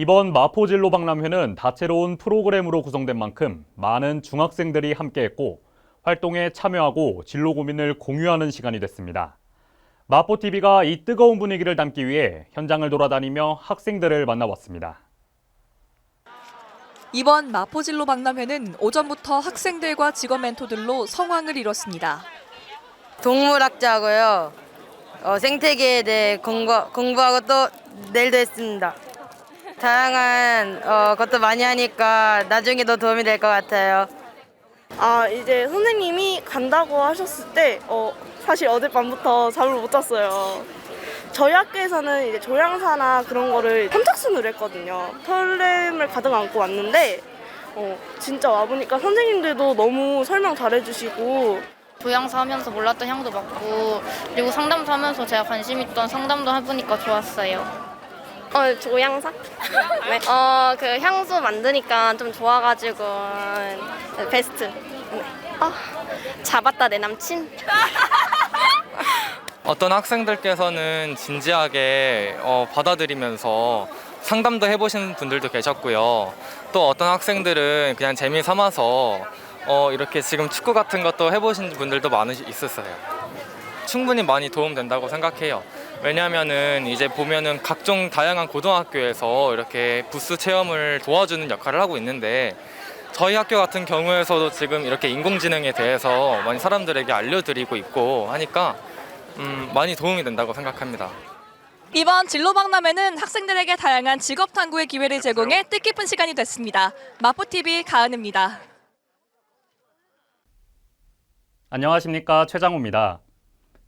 이번 마포진로 박람회는 다채로운 프로그램으로 구성된 만큼 많은 중학생들이 함께했고 활동에 참여하고 진로 고민을 공유하는 시간이 됐습니다. 마포TV가 이 뜨거운 분위기를 담기 위해 현장을 돌아다니며 학생들을 만나봤습니다. 이번 마포진로 박람회는 오전부터 학생들과 직업 멘토들로 성황을 이뤘습니다. 동물학자고요. 어, 생태계에 대해 공부, 공부하고 또 내일도 했습니다. 다양한 어, 것도 많이 하니까 나중에도 도움이 될 것 같아요. 아 이제 선생님이 간다고 하셨을 때 어, 사실 어젯밤부터 잠을 못 잤어요. 저희 학교에서는 이제 조향사나 그런 거를 선착순으로 했거든요. 설렘을 가득 안고 왔는데 어, 진짜 와보니까 선생님들도 너무 설명 잘해주시고 조향사 하면서 몰랐던 향도 맡고 그리고 상담소 하면서 제가 관심 있던 상담도 해보니까 좋았어요. 어, 조향사? 네. 어, 그 향수 만드니까 좀 좋아가지고 베스트. 네. 아, 잡았다 내 남친. 어떤 학생들께서는 진지하게 어, 받아들이면서 상담도 해보신 분들도 계셨고요. 또 어떤 학생들은 그냥 재미 삼아서 어, 이렇게 지금 축구 같은 것도 해보신 분들도 많으 있었어요. 충분히 많이 도움된다고 생각해요. 왜냐하면은 이제 보면은 각종 다양한 고등학교에서 이렇게 부스 체험을 도와주는 역할을 하고 있는데 저희 학교 같은 경우에서도 지금 이렇게 인공지능에 대해서 많이 사람들에게 알려드리고 있고 하니까 음, 많이 도움이 된다고 생각합니다. 이번 진로 박람회는 학생들에게 다양한 직업 탐구의 기회를 제공해 뜻깊은 시간이 됐습니다. 마포TV 가은입니다. 안녕하십니까 최장우입니다.